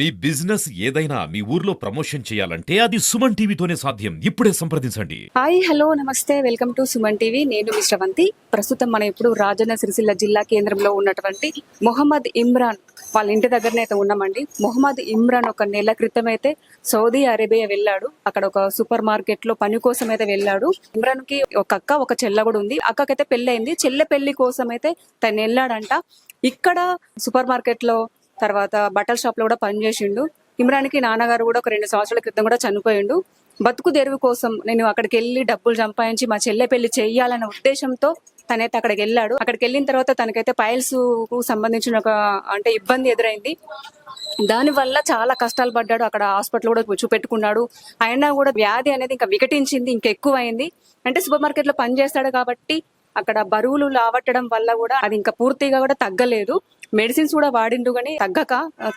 మీ business ఏదైనా మీ ఊర్లో promotion చేయాలంటే అది సుమన్ టీవీతోనే సాధ్యం. ఇప్పుడే సంప్రదించండి. Hi hello namaste. Welcome to Suman TV. నేను మిశ్రవంతి ప్రస్తుతం మనం ఇప్పుడు రాజన్న సిరిసిల్ల జిల్లా కేంద్రంలో ఉన్నటువంటి మొహమ్మద్ ఇమ్రాన్ వాళ్ళ ఇంటి దగ్గరనే అయితే ఉన్నామండి. మొహమ్మద్ ఇమ్రాన్ ఒక నెల క్రితం అయితే సౌదీ అరేబియా వెళ్ళాడు. అక్కడ ఒక సూపర్ మార్కెట్లో పని కోసం అయితే వెళ్ళాడు. ఇమ్రాన్కి ఒక అక్క ఒక చెల్ల కూడా ఉంది. అక్కకైతే పెళ్ళి అయింది చెల్లె పెళ్ళి కోసం అయితే తను వెళ్ళాడంట. ఇక్కడ సూపర్ మార్కెట్లో తర్వాత బట్టల షాప్లో కూడా పనిచేసిండు ఇమ్రాన్కి నాన్నగారు కూడా ఒక రెండు సంవత్సరాల క్రితం కూడా చనిపోయిండు. బతుకు తెరువు కోసం నేను అక్కడికి వెళ్ళి డబ్బులు సంపాదించి మా చెల్లె పెళ్ళి చేయాలనే ఉద్దేశంతో తనైతే అక్కడికి వెళ్ళాడు. అక్కడికి వెళ్ళిన తర్వాత తనకైతే పైల్స్కు సంబంధించిన ఒక అంటే ఇబ్బంది ఎదురైంది. దాని వల్ల చాలా కష్టాలు పడ్డాడు. అక్కడ హాస్పిటల్ కూడా చూపెట్టుకున్నాడు. అయినా కూడా వ్యాధి అనేది ఇంకా వికటించింది ఇంకా ఎక్కువ అయింది అంటే సూపర్ మార్కెట్లో పనిచేస్తాడు కాబట్టి అక్కడ బరువులు లావట్టడం వల్ల కూడా అది ఇంకా పూర్తిగా కూడా తగ్గలేదు. మెడిసిన్స్ కూడా వాడిండు కానీ తగ్గక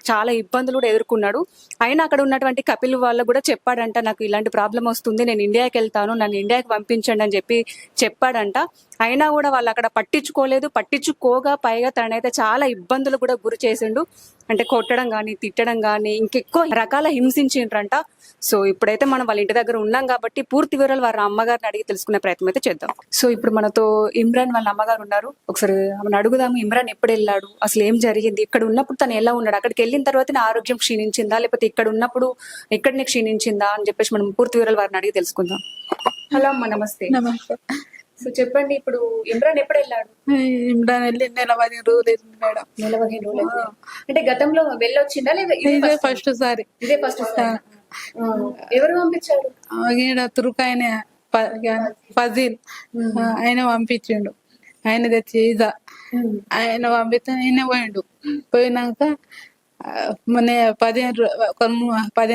చాలా ఇబ్బందులు కూడా ఎదుర్కొన్నాడు. అయినా అక్కడ ఉన్నటువంటి కపిల్ వాళ్ళు కూడా చెప్పాడంట నాకు ఇలాంటి ప్రాబ్లం వస్తుంది నేను ఇండియాకి వెళ్తాను నన్ను ఇండియాకి పంపించండి అని చెప్పి చెప్పాడంట. అయినా కూడా వాళ్ళు అక్కడ పట్టించుకోలేదు. పట్టించుకోగా పైగా తనైతే చాలా ఇబ్బందులు కూడా గురి చేసిండు. అంటే కొట్టడం కానీ తిట్టడం కానీ ఇంకెక్కువ రకాల హింసించిండ్రంట. సో ఇప్పుడైతే మనం వాళ్ళ ఇంటి దగ్గర ఉన్నాం కాబట్టి పూర్తి వివరాలు వారి అమ్మగారిని అడిగి తెలుసుకునే ప్రయత్నం అయితే చేద్దాం. సో ఇప్పుడు మనతో ఇమ్రాన్ వాళ్ళ అమ్మగారు ఉన్నారు. ఒకసారి ఆమెను అడుగుదాము ఇమ్రాన్ ఎప్పుడు వెళ్ళాడు? అసలు ఏం జరిగింది? ఇక్కడ ఉన్నప్పుడు తను ఎలా ఉన్నాడు? అక్కడికి వెళ్ళిన తర్వాత నా ఆరోగ్యం క్షీణించిందా? లేకపోతే ఇక్కడ ఉన్నప్పుడు ఎక్కడనే క్షీణించిందా? అని చెప్పేసి మనం పూర్తి వివరాలు వారిని అడిగి తెలుసుకుందాం. హలో అమ్మ నమస్తే. నమస్తే. సో చెప్పండి ఇప్పుడు ఇమ్రాన్ ఎప్పుడు వెళ్ళాడు? ఇమ్రాన్ వెళ్ళి నెల పదిహేను రోజులు అయింది మేడం. నెల పదిహేను రోజులు. అంటే గతంలో వెళ్ళొచ్చిందా లేదా ఇదే ఫస్ట్ సారి. ఇదే ఫస్ట్ ఎవరు పంపించాడు ఈడ తురుకాయన ఫజీల్. ఆ, ఆయన పంపించిండు. ఆయన తెచ్చి ఇదా ఆయన పంపిస్తే ఆయన పోయిండు. పోయినాక మొన్న పదిహేను రో- ఒక ము- పది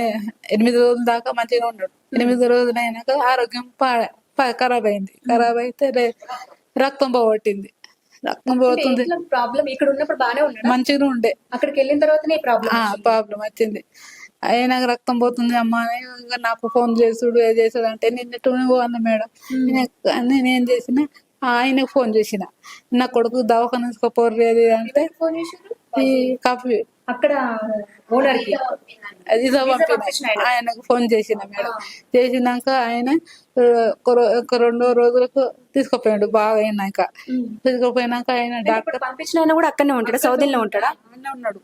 ఎనిమిది రోజుల దాకా మంచిగా ఉన్నాడు. ఎనిమిది రోజులు అయినాక ఆరోగ్యం పాడ ఖరాబ్ అయింది ఖరాబ్ అయితే రక్తం పోగొట్టింది. రక్తం పోతుంది. ప్రాబ్లం ఇక్కడ ఉన్నప్పుడు బానే ఉన్నాడు? మంచిగా ఉండే. అక్కడికి వెళ్ళిన తర్వాతనే ప్రాబ్లం వచ్చింది. అయ్యా నాకు రక్తం పోతుంది అమ్మా అని నాకు ఫోన్ చేసుడు ఏ చేసుడు అంటే నిన్నట్టునే అన్న మేడం. నేను- ఏం చేసిన ఆయనకు ఫోన్ చేసిన. నా కొడుకు దవాఖాన ఇది అంటే ఫోన్ చేశారు కాఫీ. అక్కడ ఓనర్కి అది ఆయనకు. ఫోన్ చేసిన మేడం. చేసినాక ఆయన ఒక రెండో రోజులకు తీసుకుపోయాడు. బాగా అయినాక. తీసుకుపోయినాక ఆయన డాక్టర్ పంపించిన ఆయన కూడా అక్కడనే ఉంటాడా? సౌదీలో ఉంటాడా. అన్న ఉన్నాడు.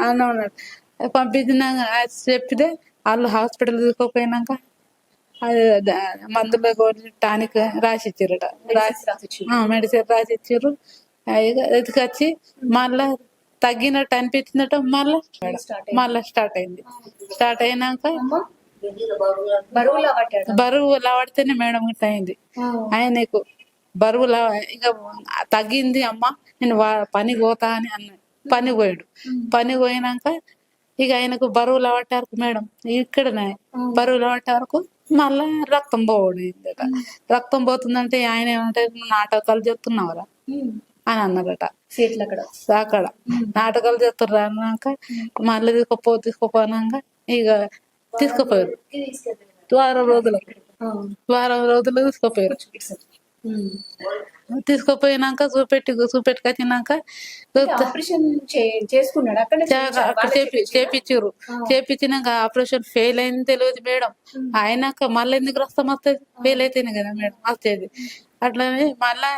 అన్న ఉన్నాడు. పంపించినాక ఆయన చెప్తే వాళ్ళు హాస్పిటల్ తీసుకుపోయినాక మందులు టానిక్ రాసి ఇచ్చారట రాసి మెడిసిన్ రాసి ఇచ్చారు ఎత్తుకొచ్చి మళ్ళా తగ్గినట్టు అనిపించిందట మళ్ళా మళ్ళా స్టార్ట్ అయింది. స్టార్ట్ అయినాక బరువు లావడితేనే మేడం గిట్ట అయింది. ఆయనకు బరువు లా ఇక తగ్గింది అమ్మ నేను పని పోతా అని అన్నాడు పని పోయాడు. పని పోయినాక ఇక ఆయనకు బరువు లావట్టే మేడం ఇక్కడనే బరువు లావట్టే వరకు మళ్ళా రక్తం పోవడిందట రక్తం పోతుందంటే ఆయన ఏమంటే "నువ్వు నాటకాలు చెప్తున్నావురా. అని అన్నారట. సీట్లు అక్కడ. అక్కడ నాటకాలు చేస్తుర్రు అన్నాక మళ్ళీ తీసుకుపో తీసుకుపోనాక ఇక తీసుకుపోయారు. వారం రోజులకు వారం రోజులు తీసుకుపోయారు. తీసుకుపోయినాక చూపెట్టి చూపెట్టుకు వచ్చినాక ఆపరేషన్ చేసుకున్నాడు. అక్కడ అక్కడ చేపి చేపించారు? చేపించినాక ఆపరేషన్ ఫెయిల్ అయింది తెలియదు మేడం. అయినాక మళ్ళీ ఎందుకు రక్తం వస్తుంది? ఫెయిల్ అయితేనే కదా మేడం వచ్చేది అట్లనే మళ్ళా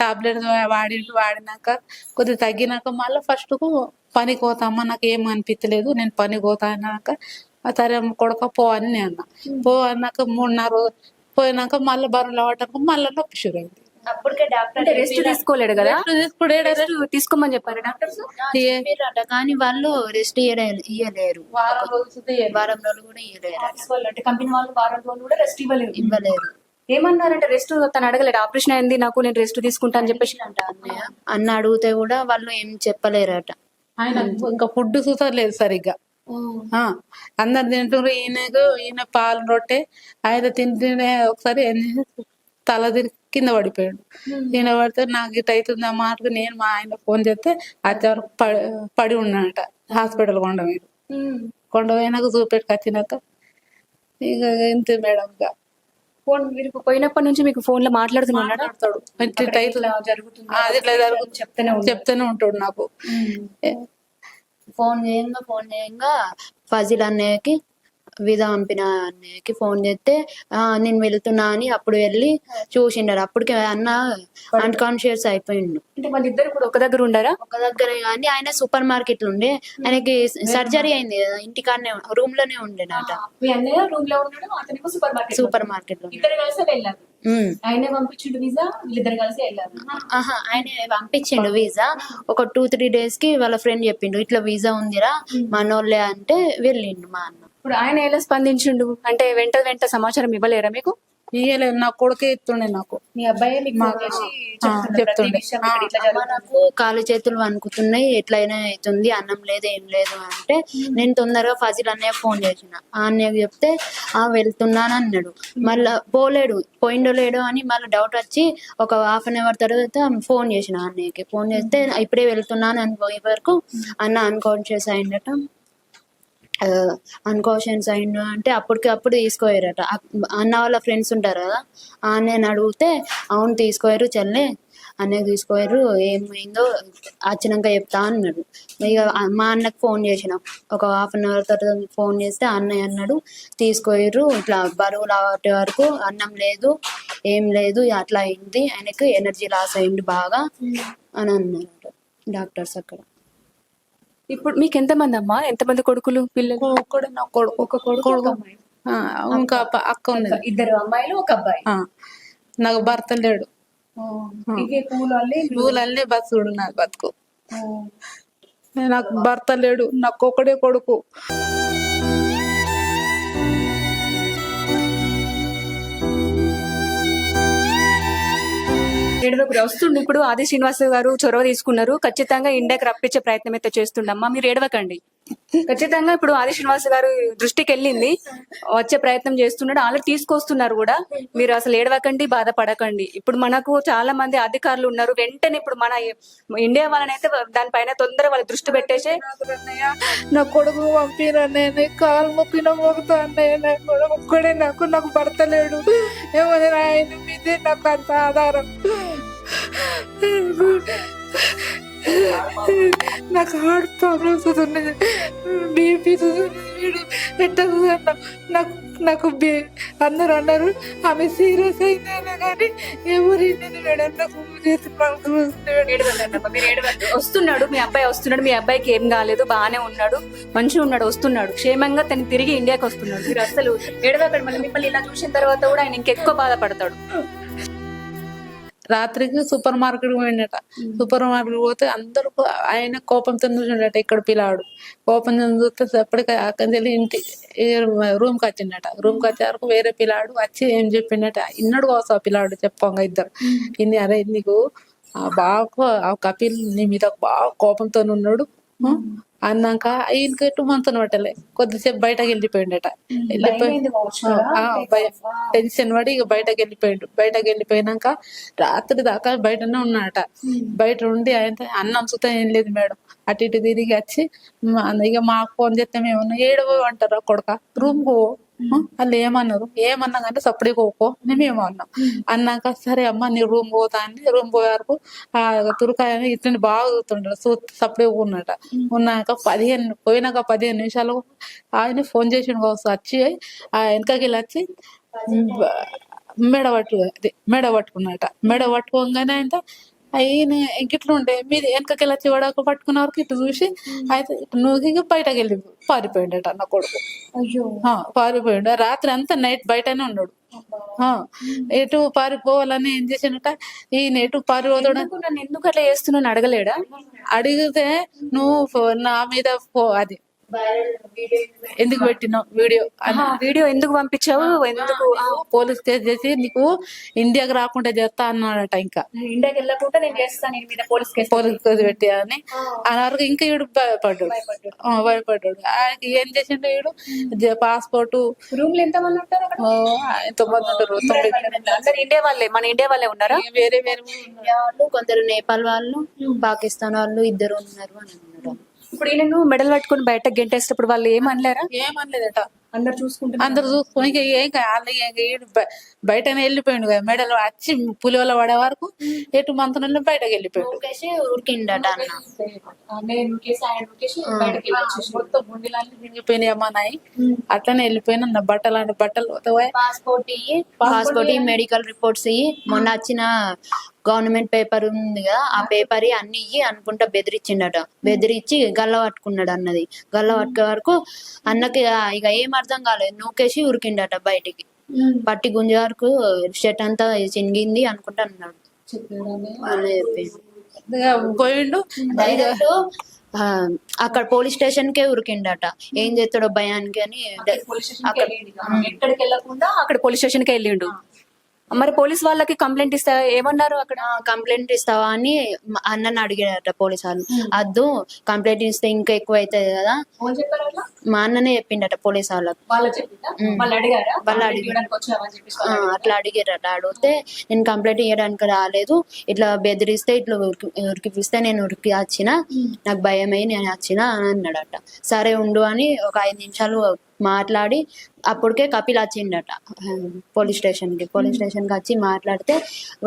టాబ్లెట్ వాడి వాడినాక కొద్దిగా తగ్గినాక మళ్ళీ ఫస్ట్కు పనికి పోతామా? నాకు ఏం అనిపించలేదు నేను పనికి పోతా అన్నాక సరే కొడుక పో అని నేను అన్నా. పో అన్నాక మూడున్నర పోయినాక మళ్ళీ బరువులు అవ్వటానికి మళ్ళీ నొప్పి షురు అయింది. అప్పటికే డాక్టర్ రెస్ట్ తీసుకోలేడు కదా? తీసుకోమని చెప్పారు డాక్టర్స్ చెప్పారట కానీ వాళ్ళు రెస్ట్ ఇయ్యలేరు. వారం రోజులు వారం రోజులు కూడా ఇయ్యలేరు. అంటే కంపెనీ వాళ్ళు వారం రోజులు కూడా రెస్ట్ ఇవ్వలేదు ఇవ్వలేరు. ఏమన్నారంటే? రెస్ట్ తను అడగలేడు. ఆపరేషన్ అయింది నాకు నేను రెస్ట్ తీసుకుంటా అని చెప్పేసి. అంట అన్నయ్య అన్న అడిగితే కూడా వాళ్ళు ఏం చెప్పలేరట. ఆయన ఇంకా ఫుడ్ చూసారు లేదు సరిగ్గా ఆ, అందరు తింటారు ఈయనకు ఈయన పాలు రొట్టె ఆయన తింటూనే ఒకసారి తల కింద పడిపోయాడు. కింద పడితే నాకు ఇట్ అవుతుంది అమ్మా అంటే నేను మా ఆయన ఫోన్ చేస్తే అచ్చవరకు పడి పడి ఉన్నాడట హాస్పిటల్ కొండ మీద. కొండ పోయినాక చూపెట్టుకు వచ్చినాక ఇక ఇంతే మేడం ఇక. ఫోన్ మీరు పోయినప్పటి నుంచి మీకు ఫోన్లో మాట్లాడుతున్నాడు చెప్తూనే. చెప్తూనే ఉంటాడు నాకు. ఫోన్ చేయంగా ఫోన్ చేయంగా ఫజిల్ అన్నయ్యకి విధా పంపిన అన్నయ్యకి ఫోన్ చేస్తే "ఆ, నేను వెళ్తున్నా అని అప్పుడు వెళ్ళి చూసిండారు. అప్పటికి అన్న అన్కాన్షియస్ అయిపోయిండు. అంటే వాళ్ళిద్దరు కూడా ఒక దగ్గర ఉండారా? ఒక దగ్గర కానీ ఆయన సూపర్ మార్కెట్లో ఉండే ఆయనకి సర్జరీ అయింది కదా ఇంటికాడనే రూమ్లోనే ఉండేనట మీ అన్నయ్య రూమ్లో ఉన్నాడు అతనికి సూపర్ మార్కెట్ సూపర్ మార్కెట్లో ఇద్దరు కలిసి వెళ్ళారు. ఉమ్. ఆయన పంపించిండు వీసా వీళ్ళిద్దరు కలిసి వెళ్ళారు. ఆహా ఆయన పంపించిండు వీసా. ఒక టూ త్రీ డేస్కి వాళ్ళ ఫ్రెండ్ చెప్పిండు ఇట్లా వీసా ఉందిరా మనోళ్ళే అంటే వెళ్ళిండు మా అన్న. ఇప్పుడు ఆయన ఎలా స్పందించిండు? అంటే వెంట వెంట సమాచారం ఇవ్వలేరా మీకు? ఇయ్యలేదు. నా కొడుకే ఇస్తుండే నాకు. మీ అబ్బాయి మీకు ఫోన్ చేసి చెప్తున్నాడు ప్రతి చెప్తుండే. విషయం ఇక్కడ ఇట్లా అమ్మ జరుగుతుంది. నాకు కాలు చేతులు వణుకుతున్నాయి. ఎట్లయినా అవుతుంది అన్నం లేదు ఏం లేదు అంటే నేను తొందరగా ఫజిల్ అన్నయ్య ఫోన్ చేసిన. ఆ అన్నయ్యకి చెప్తే ఆ వెళ్తున్నాను అన్నాడు. మళ్ళా పోలేడు. పోయిండో లేడో అని మళ్ళీ డౌట్ వచ్చి ఒక హాఫ్ అన్ అవర్ తర్వాత ఫోన్ చేసిన ఆ అన్నయ్యకి. ఫోన్ చేస్తే ఇప్పుడే వెళ్తున్నాను అని పోయే వరకు అన్న అన్కాన్షియస్ అయిందట. అన్కాన్షియస్ అయిండు అంటే అప్పటికి అప్పుడు తీసుకోయారట. అన్న వాళ్ళ ఫ్రెండ్స్ ఉంటారు కదా ఆ అన్నయ్యని అడిగితే అవును తీసుకోయారు చెల్లె. అన్నయ్య తీసుకోయారు ఏమైందో వచ్చినాక చెప్తా అన్నాడు. ఇక మా అన్నకి ఫోన్ చేసిన. ఒక హాఫ్ అన్ అవర్ తర్వాత ఫోన్ చేస్తే అన్నయ్య అన్నాడు తీసుకోయారు ఇట్లా బరువు లాగే వరకు అన్నం లేదు ఏం లేదు అట్లా అయింది ఆయనకు ఎనర్జీ లాస్ అయింది బాగా అని అన్నారు డాక్టర్స్ అక్కడ. ఇప్పుడు మీకు ఎంతమంది అమ్మా? ఎంతమంది కొడుకులు పిల్లలు? ఒక్కడే నా కొడుకు. ఒక కొడుకు ఇంకా అక్క ఉన్నది. ఇద్దరు అమ్మాయిలు ఒక అబ్బాయి. నాకు భర్త లేడు. పూలల్లే బతుకుడు నాకు బతుకు. నాకు భర్త లేడు నాకు ఒకడే కొడుకు. ఏడవకు వస్తుండు ఇప్పుడు ఆది శ్రీనివాస్ గారు చొరవ తీసుకున్నారు. ఖచ్చితంగా ఇండియాకి రప్పించే ప్రయత్నం అయితే చేస్తుండమ్మా. మీరు ఏడవకండి. ఖచ్చితంగా ఇప్పుడు ఆది శ్రీనివాస్ గారు దృష్టికి వెళ్ళింది. వచ్చే ప్రయత్నం చేస్తున్నాడు. ఆల్రెడీ తీసుకొస్తున్నారు కూడా. మీరు అసలు ఏడవకండి బాధపడకండి. ఇప్పుడు మనకు చాలా మంది అధికారులు ఉన్నారు. వెంటనే ఇప్పుడు మన ఇండియా వాళ్ళనైతే దానిపైన తొందరగా వాళ్ళు దృష్టి పెట్టేసి. నా కొడుకు పంపిరన్నయ్య కాలు మొక్కిన మొక్కుతా అన్నయ్య నా కొడుకు ఒక్కడే నాకు నాకు భర్త లేడు. ఏమని ఆయన మీదే నాకు అంత ఆధారం. నాకు హార్ట్ ప్రాబ్లమ్స్ ఉన్నాయి బీపీ ఎట్టదు నాకు నాకు బే- అన్నారు ఆమె సీరియస్ అయిందైనా కానీ ఎవరు మేడం నాకు వస్తున్నాడు మీ అబ్బాయి వస్తున్నాడు మీ అబ్బాయికి ఏం కాలేదు బాగానే ఉన్నాడు మంచిగా ఉన్నాడు వస్తున్నాడు. క్షేమంగా తను తిరిగి ఇండియాకి వస్తున్నాడు. మీరు అసలు ఏడవకండి మళ్ళీ మిమ్మల్ని ఇలా చూసిన తర్వాత కూడా ఆయన ఇంకెక్కువ బాధపడతాడు. రాత్రికి సూపర్ మార్కెట్ పోయిండట. సూపర్ మార్కెట్ పోతే అందరూ ఆయన కోపంతో చూసిండట ఇక్కడ పిల్లాడు. కోపంతో చూస్తే అప్పటికి అక్కడి వెళ్ళి ఇంటి రూమ్కి వచ్చిండట. రూమ్కి వచ్చే వరకు వేరే పిల్లాడు వచ్చి ఏం చెప్పిండట? ఇన్నడు కోసం ఆ పిల్లాడు చెప్పంగా ఇద్దరు. ఇన్ని అరే నీకు ఆ బాగా ఆ కపిల్ నీ మీద బాగా కోపంతో ఉన్నాడు అన్నాక ఈయనకి టూ మంత్స్ పట్టలే. కొద్దిసేపు బయటకు వెళ్ళిపోయిండట. టెన్షన్ పడి ఇక బయటకు వెళ్ళిపోయిండు. బయటకు వెళ్ళిపోయినాక రాత్రి దాకా బయటనే ఉన్నాడట. బయట ఉండి ఆయన అన్నం సుతం ఏం లేదు మేడం. అటు ఇటు తిరిగి వచ్చి ఇక మాకు ఫోన్ చేస్తే మేము ఏడవో అంటారు కొడుక? రూమ్ పో. వాళ్ళు ఏమన్నారు? ఏమన్నా కానీ సప్పుడే పోకో మేమేమో అన్నాం అన్నాక సరే అమ్మ నీ రూమ్ పోతా అని రూమ్ పోయే వరకు ఆ తురకాయ ఇట్లని బాగా చూస్తుండ్రు సూ సప్పుడే ఉన్నట ఉన్నాక పదిహేను పోయినాక పదిహేను నిమిషాలు ఆయన ఫోన్ చేసిండు కావచ్చు. వచ్చి ఆ వెనకకి వెళ్ళి వచ్చి మెడ పట్టు అది మెడ పట్టుకున్నట మెడ పట్టుకోగానే ఆయన ఆయన ఇంకిట్లు ఉండే. మీరు వెనకకి వెళ్ళి వచ్చి వడక పట్టుకున్న వరకు ఇటు చూసి అయితే ఇటు నూగి బయటకు వెళ్ళి పారిపోయిండట నా కొడుకు. అయ్యో. పారిపోయిండు. రాత్రి అంతా నైట్ బయటనే ఉన్నాడు ఎటు పారిపోవాలని ఏం చేసినట ఈయన ఎటు పారిపోతాడు? ఎందుకు అట్లా చేస్తున్నాను అడగలేడా? అడిగితే నువ్వు నా మీద అది ఎందుకు పెట్టినావు వీడియో? వీడియో ఎందుకు పంపించావు? ఎందుకు? పోలీస్ కేసు చేసి నీకు ఇండియాకి రాకుండా చేస్తా అన్నాడట ఇంకా. ఇండియాకి వెళ్ళకుండా నేను చేస్తాను నేను మీద పోలీస్ కేసు పోలీస్ కేసు పెట్టి అని. ఇంకా ఈడు భయపడ్డాడు. భయపడ్డాడు. ఆయనకి ఏం చేసిండు ఈడు? పాస్పోర్ట్. రూమ్లో ఎంత మంది ఉంటారు ఎంతమంది ఉంటారు? అందరు ఇండియా వాళ్ళే మన ఇండియా వాళ్ళే ఉన్నారా? వేరే వేరే వాళ్ళు కొందరు నేపాల్ వాళ్ళు పాకిస్తాన్ వాళ్ళు ఇద్దరు ఉన్నారు అని ఇప్పుడు ఈయనను మెడల్ పట్టుకొని బయటకు గెంటేసేటప్పుడు వాళ్ళు ఏమనలేరా? ఏమనలేదట. అందరు చూసుకుంటున్నారు? అందరు చూసుకుని ఇంకా ఏం కాదు. ఇక ఈడు బ- బయటనే వెళ్ళిపోయిండు కదా. మెడలో వచ్చి పులివల పడే వరకు ఎటు మంతనంలో బయటకు వెళ్ళిపోయిండు. ఉరికిండట మొత్తం గుండెలన్నీ అమ్మా నాయి. అట్లనే వెళ్ళిపోయినా నా బట్టలు అంటే బట్టలు పాస్పోర్ట్ ఇయ్యి పాస్పోర్ట్ మెడికల్ రిపోర్ట్స్ ఇయ్యి. మొన్న వచ్చిన గవర్నమెంట్ పేపర్ ఉంది కదా ఆ పేపర్ అన్ని ఇయ్యి అనుకుంటా బెదిరించిండట బెదిరించి గల్ల పట్టుకున్నాడు అన్నది. గల్ల పట్టుకే వరకు అన్నకి ఇక ఏం అర్థం కాలేదు. నూకేసి ఉరికిండట బయటికి. పట్టి గుంజ వరకు షర్ట్ అంతా చినిగింది అనుకుంటా అన్నాడు. అలా చెప్పిండు. ఇక పోయిండు. డైరెక్ట్ అక్కడ పోలీస్ స్టేషన్ కే ఉరికిండట. ఏం చేస్తాడో భయానికి అని అక్కడ ఎక్కడికి వెళ్ళకుండా అక్కడ పోలీస్ స్టేషన్కి వెళ్ళిండు మరి పోలీస్ వాళ్ళకి కంప్లైంట్ ఇస్తా ఏమన్నారు అక్కడ? కంప్లైంట్ ఇస్తావా అని అన్నని అడిగాడట పోలీస్ వాళ్ళు అద్దు కంప్లైంట్ ఇస్తే ఇంకా ఎక్కువ అవుతుంది కదా మా అన్ననే చెప్పిండట పోలీస్ వాళ్ళకి వాళ్ళు అట్లా అడిగారట. అడిగితే నేను కంప్లైంట్ ఇవ్వడానికి రాలేదు. ఇట్లా బెదిరిస్తే ఇట్లా ఉరికి ఉరికిపిస్తే నేను ఉరికి వచ్చిన. నాకు భయం అయ్యి నేను వచ్చిన అని అన్నాడట. సరే ఉండు అని ఒక ఐదు నిమిషాలు మాట్లాడి అప్పటికే కపిల్ వచ్చిండట పోలీస్ స్టేషన్కి పోలీస్ స్టేషన్కి వచ్చి మాట్లాడితే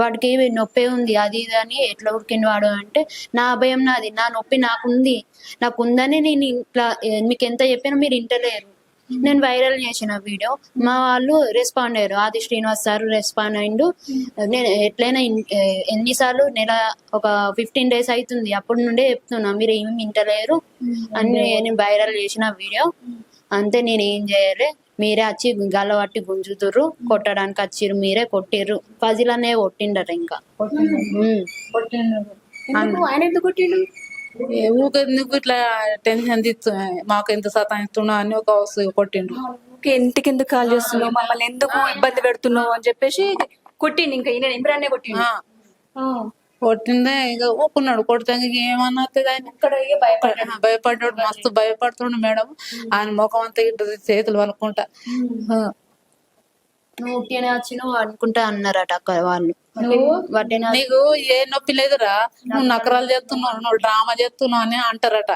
వాడికి నొప్పి ఉంది అది ఇది అని ఎట్లా ఉరికిండు వాడు అంటే నా భయం నాది నా నొప్పి నాకుంది నాకు ఉందని నేను ఇట్లా మీకు ఎంత చెప్పినా మీరు ఇంటలేరు నేను వైరల్ చేసిన వీడియో మా వాళ్ళు రెస్పాండ్ అయ్యారు. ఆది శ్రీనివాస్ సార్ రెస్పాండ్ అయిండు. నేను ఎట్లయినా ఎన్నిసార్లు నెల ఒక ఫిఫ్టీన్ డేస్ అవుతుంది. అప్పటి నుండే చెప్తున్నా మీరు ఏమి వింటలేరు అని నేను వైరల్ చేసిన వీడియో. అంతే నేను ఏం చేయాలి. మీరే వచ్చి గల్లబట్టి గుంజుతుర్రు కొట్టడానికి వచ్చిర్రు మీరే కొట్టిర్రు. పజిలనే కొట్టిండట ఇంకా. ఉమ్. ఎందుకు? ఆయన ఎందుకు కొట్టిండు? ఏ ఊకే ఎందుకు ఇట్లా టెన్షన్ తీస్తు మాకు ఎంత సతాయిస్తున్నా అని ఒక కొట్టిండు. ఇంటికి ఎందుకు కాల్ చేస్తున్నావు? మమ్మల్ని ఎందుకు ఇబ్బంది పెడుతున్నావు అని చెప్పేసి కొట్టిండు. ఇంకా ఈయన ఇమ్రాన్నే కొట్టిండు. కొట్టిందే ఇక ఊకున్నాడు కొడితే ఇంక ఏమన్నా ఆయన? భయపడ్డాడు. మస్తు భయపడుతుండు మేడం. ఆయన ముఖం అంతా ఇటు చేతులు వలుకుంటా. నువ్వు వచ్చినావు అనుకుంటా అన్నారట అక్కడ వాళ్ళు. నీకు ఏ నొప్పి లేదురా. నువ్వు నకరాలు చేస్తున్నావు నువ్వు డ్రామా చేస్తున్నావు అని అంటారట.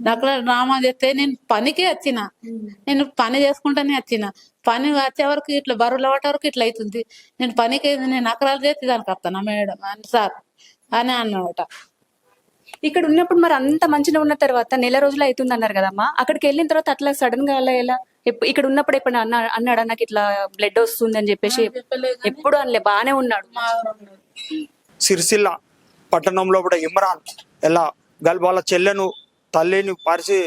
నకరాలు డ్రామా చేస్తే నేను పనికి వచ్చిన నేను పని చేసుకుంటానే వచ్చిన పని వచ్చే వరకు ఇట్లా బరువులు పట్టే వరకు ఇట్లా అవుతుంది నేను పనికి నేను నకరాలు చేస్తే దానికి వస్తానా మేడం? అని సార్ అని అన్నాడట ఇక్కడ ఉన్నప్పుడు మరి అంత మంచిగా ఉన్న తర్వాత నెల రోజులు అవుతుంది అన్నారు కదమ్మా. అక్కడికి వెళ్ళిన తర్వాత అట్లా సడన్గా అలా ఎలా? ఇక్కడ ఉన్నప్పుడు ఎప్పుడు అన్నా అన్నాడా? నాకు ఇట్లా బ్లడ్ వస్తుంది అని చెప్పేసి ఎప్పుడు అనలే బానే ఉన్నాడు. సిరిసిల్ల పట్టణంలో కూడా ఇమ్రాన్ ఎలా గల్ వాళ్ళ చెల్లెను తల్లిని పరిస్థితి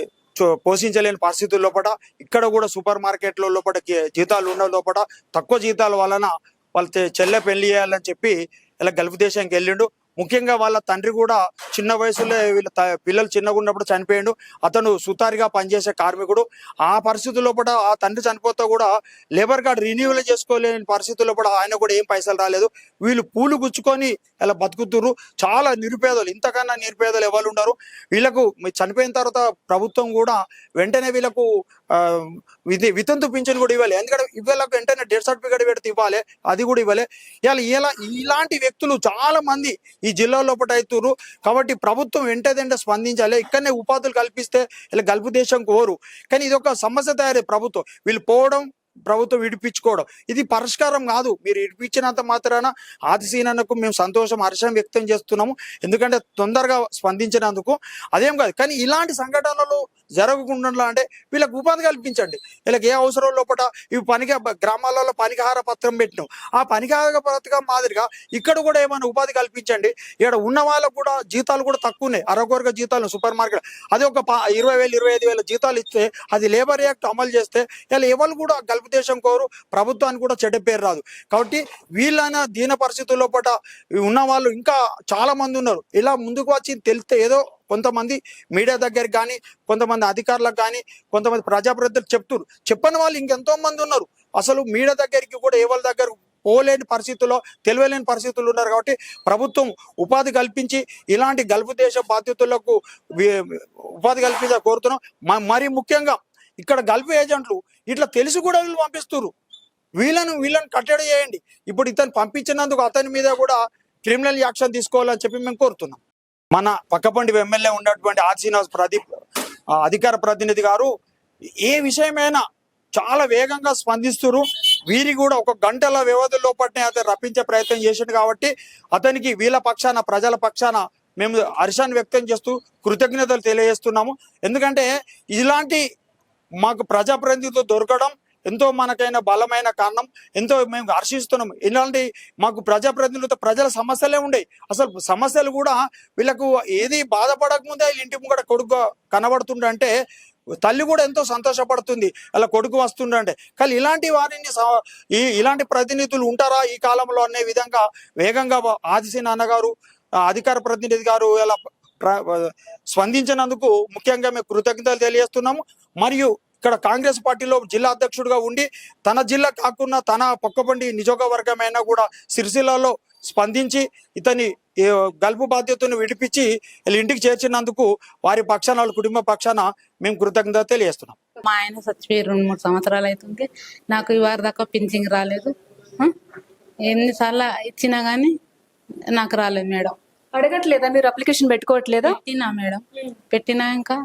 పోషించలేని పరిస్థితుల లోపల ఇక్కడ కూడా సూపర్ మార్కెట్ల లోపల జీతాలు ఉన్న లోపల తక్కువ జీతాల వలన వాళ్ళ చెల్లె పెళ్ళి చేయాలని చెప్పి ఇలా గల్ఫ్ దేశానికి వెళ్ళిండు. ముఖ్యంగా వాళ్ళ తండ్రి కూడా చిన్న వయసులో వీళ్ళ త- పిల్లలు చిన్నగా ఉన్నప్పుడు చనిపోయాడు. అతను సుతారిగా పనిచేసే కార్మికుడు. ఆ పరిస్థితుల్లో కూడా ఆ తండ్రి చనిపోతే కూడా లేబర్ కార్డు రిన్యూవల్ చేసుకోలేని పరిస్థితుల్లో కూడా ఆయన కూడా ఏం పైసలు రాలేదు. వీళ్ళు పూలు గుచ్చుకొని ఇలా బతుకుతుర్రు. చాలా నిరుపేదలు ఇంతకన్నా నిరుపేదలు ఎవరు ఉన్నారు వీళ్ళకు చనిపోయిన తర్వాత ప్రభుత్వం కూడా వెంటనే వీళ్ళకు ఇది వితంతు పింఛన్ కూడా ఇవ్వాలి. ఎందుకంటే వీళ్ళకు వెంటనే డెత్ సర్టిఫికేట్ పెడితే ఇవ్వాలి. అది కూడా ఇవ్వాలి. ఇలా ఇలా ఇలాంటి వ్యక్తులు చాలా మంది ఈ ఈ జిల్లా లోపల అవుతుర్రు. కాబట్టి ప్రభుత్వం వెంటదంటే స్పందించాలి. ఇక్కడనే ఉపాధులు కల్పిస్తే ఇలా గల్పు దేశం కోరు. కానీ ఇది ఒక సమస్య తయారీ ప్రభుత్వం. వీళ్ళు పోవడం ప్రభుత్వం విడిపించుకోవడం. ఇది పరిష్కారం కాదు. మీరు విడిపించినంత మాత్రాన ఆదిశీనకు మేము సంతోషం హర్షం వ్యక్తం చేస్తున్నాము. ఎందుకంటే తొందరగా స్పందించినందుకు అదేం కాదు. కానీ ఇలాంటి సంఘటనలు జరగకుండా అంటే వీళ్ళకి ఉపాధి కల్పించండి. వీళ్ళకి ఏ అవసరం లోపల ఇవి పనికి గ్రామాలలో పనికాహార పత్రం పెట్టినాం. ఆ పనికాహార పథకం మాదిరిగా ఇక్కడ కూడా ఏమైనా ఉపాధి కల్పించండి. ఇక్కడ ఉన్న వాళ్ళకు కూడా జీతాలు కూడా తక్కువనే. అరకొరగా జీతాలు సూపర్ మార్కెట్. అది ఒక ఇరవై వేలు ఇరవై ఐదు వేల జీతాలు ఇస్తే అది లేబర్ యాక్ట్ అమలు చేస్తే ఇలా ఎవరు కూడా కల్పి దేశం కోరు ప్రభుత్వానికి కూడా చెడ్డ పేరు రాదు. కాబట్టి వీళ్ళైనా దీన పరిస్థితుల్లో పూట ఉన్న వాళ్ళు ఇంకా చాలా మంది ఉన్నారు. ఇలా ముందుకు వచ్చి తెలిస్తే ఏదో కొంతమంది మీడియా దగ్గరికి కానీ కొంతమంది అధికారులకు కానీ కొంతమంది ప్రజాప్రతినిధులు చెప్తున్నారు చెప్పని వాళ్ళు ఇంకెంతో మంది ఉన్నారు. అసలు మీడియా దగ్గరికి కూడా ఏ వాళ్ళ దగ్గర పోలేని పరిస్థితుల్లో తెలియలేని పరిస్థితులు ఉన్నారు కాబట్టి ప్రభుత్వం ఉపాధి కల్పించి ఇలాంటి గల్ఫ్ దేశ బాధ్యతలకు ఉపాధి కల్పించ కోరుతున్నాం. మ- మరి ముఖ్యంగా ఇక్కడ గల్ఫ్ ఏజెంట్లు ఇట్లా తెలిసి కూడా వీళ్ళు పంపిస్తున్నారు వీళ్ళను వీళ్ళని కట్టడి చేయండి. ఇప్పుడు ఇతను పంపించినందుకు అతని మీద కూడా క్రిమినల్ యాక్షన్ తీసుకోవాలని చెప్పి మేము కోరుతున్నాం. మన పక్కపండి ఎమ్మెల్యే ఉన్నటువంటి ఆర్ ప్రదీప్ ఆ, అధికార ప్రతినిధి గారు ఏ విషయమైనా చాలా వేగంగా స్పందిస్తున్నారు వీరి కూడా ఒక గంటల వ్యవధి లోపట్నే అతను రప్పించే ప్రయత్నం చేసిండు కాబట్టి అతనికి వీళ్ళ పక్షాన ప్రజల పక్షాన మేము హర్షాన్ని వ్యక్తం చేస్తూ కృతజ్ఞతలు తెలియజేస్తున్నాము. ఎందుకంటే ఇలాంటి మాకు ప్రజాప్రతినిధులు దొరకడం ఎంతో మనకైన బలమైన కారణం. ఎంతో మేము హర్షిస్తున్నాం. ఇలాంటి మాకు ప్రజాప్రతినిధులతో ప్రజల సమస్యలే ఉండే. అసలు సమస్యలు కూడా వీళ్ళకు ఏది బాధపడక ముందే వీళ్ళ ఇంటి ముంగడ కొడుకు కనబడుతుండంటే తల్లి కూడా ఎంతో సంతోషపడుతుంది. అలా కొడుకు వస్తుండంటే కానీ ఇలాంటి వారిని స- ఈ ఇలాంటి ప్రతినిధులు ఉంటారా? ఈ కాలంలో అనే విధంగా వేగంగా ఆదిశి నాన్నగారు అధికార ప్రతినిధి గారు ఇలా స్పందించినందుకు ముఖ్యంగా మేము కృతజ్ఞతలు తెలియజేస్తున్నాము. మరియు ఇక్కడ కాంగ్రెస్ పార్టీలో జిల్లా అధ్యక్షుడిగా ఉండి తన జిల్లా కాకుండా తన పక్కబండి నియోజకవర్గమైనా కూడా సిరిసిల్లలో స్పందించి ఇతని గల్పు బాధ్యతను విడిపించి వీళ్ళ ఇంటికి చేర్చినందుకు వారి పక్షాన వాళ్ళ కుటుంబ పక్షాన మేము కృతజ్ఞత తెలియజేస్తున్నాం. మా ఆయన చచ్చిపోయి రెండు మూడు సంవత్సరాలు అవుతుంది నాకు ఈ వారి దాకా పింఛింగ్ రాలేదు. ఎన్నిసార్లు ఇచ్చినా కానీ నాకు రాలేదు మేడం. అడగట్లేదా? మీరు అప్లికేషన్ పెట్టుకోవట్లేదా? పెట్టినా మేడం. పెట్టినా ఇంకా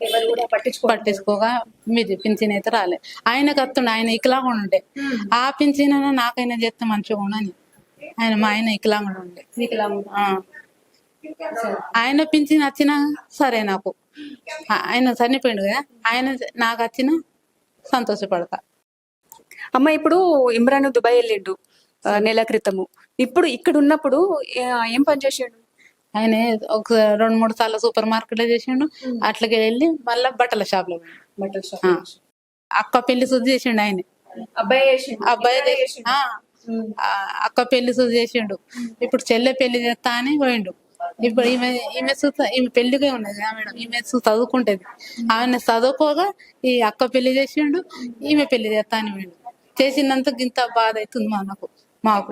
ఎవరు కూడా పట్టించుకో పట్టించుకోగా. మీది పింఛన్ అయితే రాలే. ఆయనకు వస్తుండే ఆయన ఇకలాగా ఉండే. ఆ పింఛన్ నాకైనా చేస్తే మంచిగా ఉండని. ఆయన మా ఆయన ఇకలాగా ఉండే. ఆ. ఆయన పింఛన్ వచ్చినా సరే నాకు. ఆయన చనిపోయిండు కదా ఆయన నాకు వచ్చినా సంతోషపడతా. అమ్మ ఇప్పుడు ఇమ్రాన్ దుబాయ్ వెళ్ళిండు. నెల క్రితము. ఇప్పుడు ఇక్కడ ఉన్నప్పుడు ఏం పని చేసాడు? ఆయన ఒక రెండు మూడు సార్లు సూపర్ మార్కెట్లో చేసిండు అట్లకి వెళ్ళి మళ్ళా బట్టల షాప్లో. బట్టల షాప్. అక్క పెళ్ళి శుద్ధి చేసిండు ఆయన. అబ్బాయి అబ్బాయి అక్క పెళ్ళి శుద్ధి చేసిండు. ఇప్పుడు చెల్లె పెళ్ళి చేస్తా అని పోయిండు. ఇప్పుడు ఈమె ఈమె ఈమె పెళ్ళిగా ఉన్నది. మేడం ఈమె చదువుకుంటది. ఆమె చదువుకోగా ఈ అక్క పెళ్ళి చేసిండు ఈమె పెళ్ళి చేస్తా అని పోయిండు. చేసినందుకు ఇంత బాధ అవుతుంది మనకు మాకు.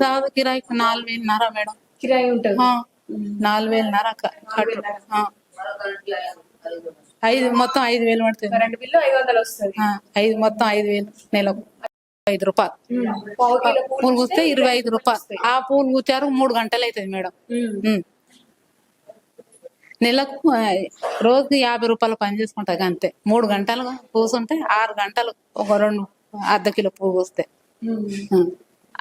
సాగు కిరాయి నాలుగు వేలున్నర మేడం. కిరాయి ఉంటుంది. నాలుగు వేలున్నర. ఐదు మొత్తం ఐదు వేలు పడుతుంది. రెండు బిల్లు ఐదు వందలు వస్తుంది. ఐదు మొత్తం ఐదు వేలు నెలకు. ఐదు రూపాయలు. పూలు కూస్తే ఇరవై ఐదు రూపాయలు. ఆ పూలు కూర్చారు మూడు గంటలు అవుతుంది మేడం. నెలకు రోజుకి యాభై రూపాయలు పని చేసుకుంటా అంతే మూడు గంటలు కూసుంటే ఆరు గంటలు ఒక రెండు అర్ధ కిలో పువ్వు కూస్తే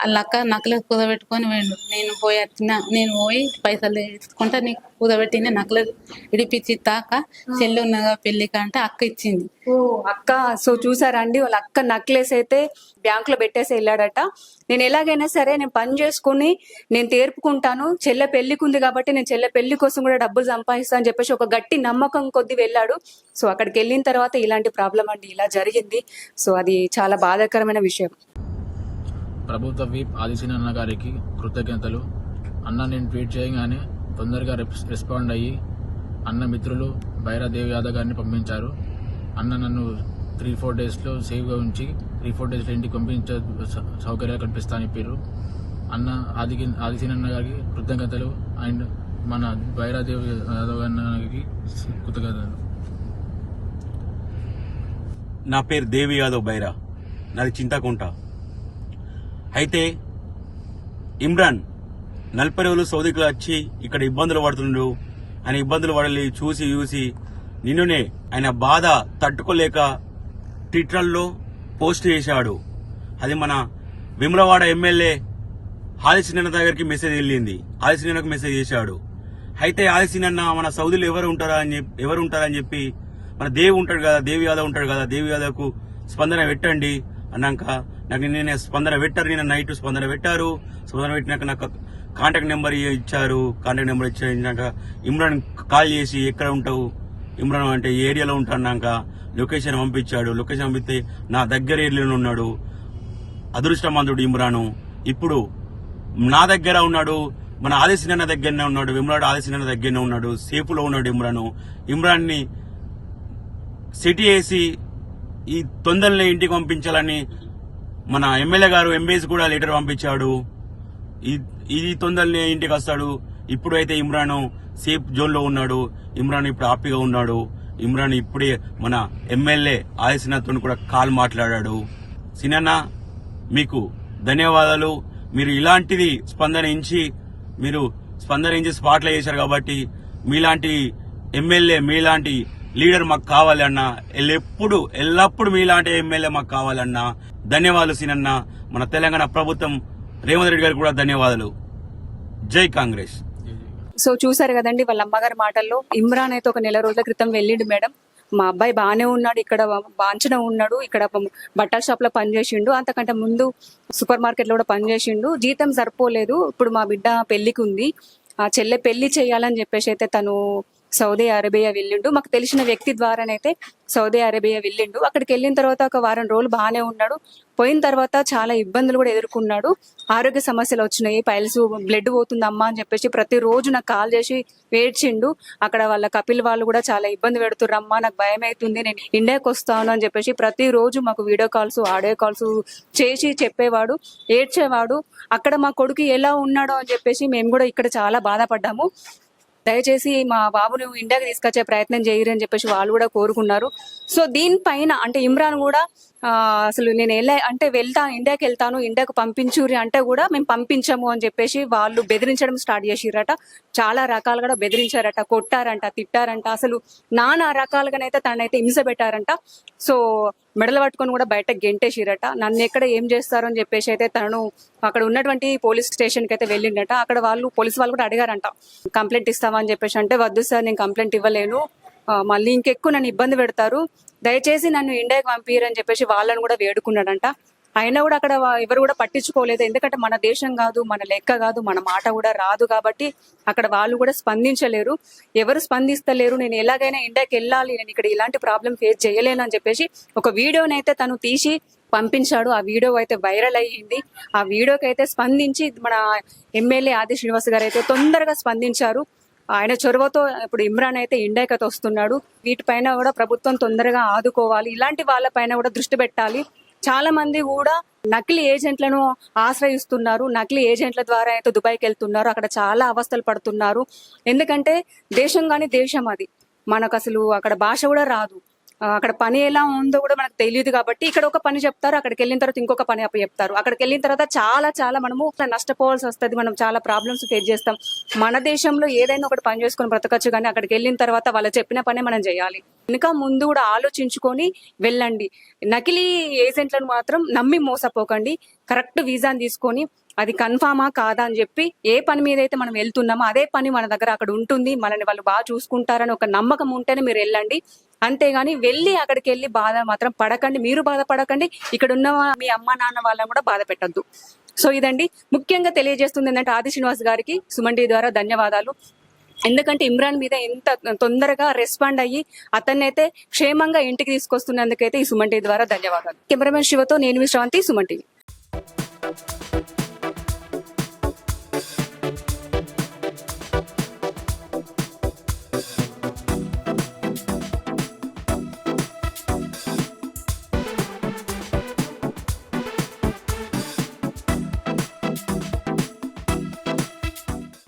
అల్లక్క నక్లెస్ కుదబెట్టుకొని వెళ్ళు నేను పోయి వచ్చిన నేను పోయి పైసలు తీసుకుంటా నీకు కుదబెట్టిన నక్లెస్ ఇడిపించి తాక చెల్లి ఉన్నగా పెళ్ళికి అంటే అక్క ఇచ్చింది. ఓ అక్క సో చూసారండి వాళ్ళ అక్క నక్లెస్ అయితే బ్యాంకులో పెట్టేసి వెళ్ళాడట. నేను ఎలాగైనా సరే నేను పని చేసుకుని నేను తేర్పుకుంటాను చెల్లె పెళ్ళికి ఉంది కాబట్టి నేను చెల్లె పెళ్ళి కోసం కూడా డబ్బులు సంపాదిస్తాను అని చెప్పేసి ఒక గట్టి నమ్మకం కొద్ది వెళ్ళాడు. సో అక్కడికి వెళ్ళిన తర్వాత ఇలాంటి ప్రాబ్లం అండి ఇలా జరిగింది. సో అది చాలా బాధాకరమైన విషయం. ప్రభుత్వ వీప్ ఆదిశీన అన్న గారికి కృతజ్ఞతలు. అన్న నేను ట్వీట్ చేయగానే తొందరగా రెస్- రెస్పాండ్ అయ్యి అన్న మిత్రులు భైరాదేవి యాదవ్ గారిని పంపించారు. అన్న నన్ను త్రీ ఫోర్ డేస్లో సేఫ్గా ఉంచి త్రీ ఫోర్ డేస్లో ఇంటికి పంపించే సౌకర్యాలు కల్పిస్తాను చెప్పారు అన్న ఆది ఆదిశీన అన్న గారికి కృతజ్ఞతలు అండ్ మన భైరాదేవి యాదవ్ అన్నకి కృతజ్ఞతలు. నా పేరు దేవి యాదవ్ బైరా నాది చింతకుంట. అయితే ఇమ్రాన్ నలభై రోజులు సౌదీకి వచ్చి ఇక్కడ ఇబ్బందులు పడుతుండు. ఆయన ఇబ్బందులు పడాలి చూసి చూసి నిన్నునే ఆయన బాధ తట్టుకోలేక ట్విట్టర్లో పోస్ట్ చేశాడు. అది మన విమలవాడ ఎమ్మెల్యే ఆదిశీనన్న దగ్గరికి మెసేజ్ వెళ్ళింది. ఆదిశీనన్నకు మెసేజ్ చేశాడు. అయితే ఆదిశీనన్న మన సౌదీలు ఎవరు ఉంటారా అని చెప్పి ఎవరు ఉంటారని చెప్పి మన దేవి ఉంటాడు కదా దేవి యాదవ్ ఉంటాడు కదా దేవి యాదవ్కు స్పందన పెట్టండి. అన్నాక నాకు నేను స్పందన పెట్టారు నేను నైట్ స్పందన పెట్టారు. స్పందన పెట్టినాక నాకు కాంటాక్ట్ నెంబర్ ఇచ్చారు. కాంటాక్ట్ నెంబర్ ఇచ్చాక ఇమ్రాన్ కాల్ చేసి ఎక్కడ ఉంటావు? ఇమ్రాన్ అంటే ఏ ఏరియాలో ఉంటాన్నాక లొకేషన్ పంపించాడు. లొకేషన్ పంపిస్తే నా దగ్గర ఏరియాలో ఉన్నాడు. అదృష్టమంతుడు ఇమ్రాను. ఇప్పుడు నా దగ్గర ఉన్నాడు. మన ఆదిశీనన్న దగ్గరనే ఉన్నాడు. విమ్రాడు ఆదిశీనన్న దగ్గరనే ఉన్నాడు. సేఫ్లో ఉన్నాడు ఇమ్రాను. ఇమ్రాన్ని సిటీ వేసి ఈ తొందరని ఇంటికి పంపించాలని మన ఎమ్మెల్యే గారు ఎంబీఎస్ కూడా లెటర్ పంపించాడు. ఈ- ఈ తొందరనే ఇంటికి వస్తాడు. ఇప్పుడు అయితే ఇమ్రాన్ సేఫ్ జోన్లో ఉన్నాడు. ఇమ్రాన్ ఇప్పుడు హ్యాపీగా ఉన్నాడు. ఇమ్రాన్ ఇప్పుడే మన ఎమ్మెల్యే ఆదిశనాథ్తో కూడా కాల్ మాట్లాడాడు. సినన్న మీకు ధన్యవాదాలు. మీరు ఇలాంటిది స్పందన మీరు స్పందన స్పాట్లో చేశారు కాబట్టి మీలాంటి ఎమ్మెల్యే మీలాంటి లీడర్ మాకు కావాలన్నా ఎల్లప్పుడు ఎల్లప్పుడు మీలాంటి ఎమ్మెల్యే మాకు కావాలన్నా ధన్యవాదాలు సీనన్న. మన తెలంగాణ ప్రభుత్వం రేవంత్ రెడ్డి గారికి కూడా ధన్యవాదాలు. జై కాంగ్రెస్. సో చూసారు కదండి వాళ్ళ అమ్మగారి మాటల్లో ఇమ్రాన్ అయితే ఒక నెల రోజుల క్రితం వెళ్ళిండు మేడం. మా అబ్బాయి బాగానే ఉన్నాడు ఇక్కడ బాంచన ఉన్నాడు ఇక్కడ బట్టల షాప్లో పనిచేసిండు అంతకంటే ముందు సూపర్ మార్కెట్లో కూడా పనిచేసిండు. జీతం సరిపోలేదు ఇప్పుడు మా బిడ్డ పెళ్ళికి ఉంది. ఆ చెల్లె పెళ్ళి చేయాలని చెప్పేసి అయితే తను సౌదీ అరేబియా వెళ్ళిండు. మాకు తెలిసిన వ్యక్తి ద్వారానైతే సౌదీ అరేబియా వెళ్ళిండు. అక్కడికి వెళ్ళిన తర్వాత ఒక వారం రోజులు బాగానే ఉన్నాడు. పోయిన తర్వాత చాలా ఇబ్బందులు కూడా ఎదుర్కొన్నాడు. ఆరోగ్య సమస్యలు వచ్చినాయి. పైల్స్ బ్లడ్ పోతుందమ్మా అని చెప్పేసి ప్రతిరోజు నాకు కాల్ చేసి వేడ్చిండు అక్కడ వాళ్ళ కపిల్ వాళ్ళు కూడా చాలా ఇబ్బంది పెడుతుర్రమ్మా నాకు భయం అవుతుంది నేను ఇండియాకి వస్తాను అని చెప్పేసి ప్రతిరోజు మాకు వీడియో కాల్స్ ఆడియో కాల్స్ చేసి చెప్పేవాడు ఏడ్చేవాడు. అక్కడ మా కొడుకు ఎలా ఉన్నాడో అని చెప్పేసి మేము కూడా ఇక్కడ చాలా బాధపడ్డాము. దయచేసి మా బాబును ఇండియాకి తీసుకొచ్చే ప్రయత్నం చేయరు అని చెప్పేసి వాళ్ళు కూడా కోరుకున్నారు. సో దీనిపైన అంటే ఇమ్రాన్ కూడా అసలు నేను వెళ్ళా అంటే వెళ్తాను ఇండియాకి వెళ్తాను ఇండియాకు పంపించురి అంటే కూడా మేము పంపించము అని చెప్పేసి వాళ్ళు బెదిరించడం స్టార్ట్ చేసిరట చాలా రకాలుగా బెదిరించారట కొట్టారంట తిట్టారంట. అసలు నానా రకాలుగానైతే తనైతే హింస పెట్టారంట. సో మెడలు పట్టుకొని కూడా బయట గెంటేసిరట. నన్ను ఎక్కడ ఏం చేస్తారు అని చెప్పేసి అయితే తనను అక్కడ ఉన్నటువంటి పోలీస్ స్టేషన్కి అయితే వెళ్ళిండట అక్కడ వాళ్ళు పోలీస్ వాళ్ళు కూడా అడిగారంట. కంప్లైంట్ ఇస్తావా అని చెప్పేసి అంటే వద్దు సార్ నేను కంప్లైంట్ ఇవ్వలేను. మళ్ళీ ఇంకెక్కువ నన్ను ఇబ్బంది పెడతారు. దయచేసి నన్ను ఇండియాకి పంపిరని చెప్పేసి వాళ్ళని కూడా వేడుకున్నాడంట. అయినా కూడా అక్కడ ఎవరు కూడా పట్టించుకోలేదు. ఎందుకంటే మన దేశం కాదు మన లెక్క కాదు మన మాట కూడా రాదు కాబట్టి అక్కడ వాళ్ళు కూడా స్పందించలేరు. ఎవరు స్పందిస్తలేరు. నేను ఎలాగైనా ఇండియాకి వెళ్ళాలి. నేను ఇక్కడ ఇలాంటి ప్రాబ్లం ఫేస్ చేయలేను అని చెప్పేసి ఒక వీడియోని అయితే తను తీసి పంపించాడు. ఆ వీడియో అయితే వైరల్ అయ్యింది. ఆ వీడియోకి అయితే స్పందించి మన ఎమ్మెల్యే ఆది శ్రీనివాస్ గారు అయితే తొందరగా స్పందించారు. ఆయన చొరవతో ఇప్పుడు ఇమ్రాన్ అయితే ఇండియాకి వస్తున్నాడు. వీటిపైన కూడా ప్రభుత్వం తొందరగా ఆదుకోవాలి. ఇలాంటి వాళ్ళపైన కూడా దృష్టి పెట్టాలి. చాలా మంది కూడా నకిలీ ఏజెంట్లను ఆశ్రయిస్తున్నారు. నకిలీ ఏజెంట్ల ద్వారా అయితే దుబాయ్కి వెళ్తున్నారు. అక్కడ చాలా అవస్థలు పడుతున్నారు. ఎందుకంటే దేశం కానీ దేశం అది. మనకు అసలు అక్కడ భాష కూడా రాదు. అక్కడ పని ఎలా ఉందో కూడా మనకు తెలియదు కాబట్టి ఇక్కడ ఒక పని చెప్తారు అక్కడికి వెళ్ళిన తర్వాత ఇంకొక పని అప్ప చెప్తారు. అక్కడికి వెళ్ళిన తర్వాత చాలా చాలా మనము నష్టపోవాల్సి వస్తుంది. మనం చాలా ప్రాబ్లమ్స్ ఫేస్ చేస్తాం. మన దేశంలో ఏదైనా ఒకటి పని చేసుకొని బ్రతకచ్చు కానీ అక్కడికి వెళ్ళిన తర్వాత వాళ్ళు చెప్పిన పనే మనం చేయాలి. ఇంకా ముందు కూడా ఆలోచించుకొని వెళ్ళండి. నకిలీ ఏజెంట్లను మాత్రం నమ్మి మోసపోకండి. కరెక్ట్ వీసాని తీసుకొని అది కన్ఫామా కాదా అని చెప్పి ఏ పని మీద అయితే మనం వెళ్తున్నామో అదే పని మన దగ్గర అక్కడ ఉంటుంది. మనల్ని వాళ్ళు బాగా చూసుకుంటారని ఒక నమ్మకం ఉంటేనే మీరు వెళ్ళండి. అంతేగాని వెళ్ళి అక్కడికి వెళ్ళి బాధ మాత్రం పడకండి. మీరు బాధపడకండి ఇక్కడ ఉన్న మీ అమ్మ నాన్న వాళ్ళని కూడా బాధ పెట్టద్దు. సో ఇదండి. ముఖ్యంగా తెలియజేస్తుంది ఏంటంటే ఆది శ్రీనివాస్ గారికి సుమండి ద్వారా ధన్యవాదాలు. ఎందుకంటే ఇమ్రాన్ మీద ఎంత తొందరగా రెస్పాండ్ అయ్యి అతన్నైతే క్షేమంగా ఇంటికి తీసుకొస్తున్నందుకైతే ఈ సుమంటి ద్వారా ధన్యవాదాలు. కెమెరామెన్ శివతో నేను మీ శ్రవంతి సుమంటి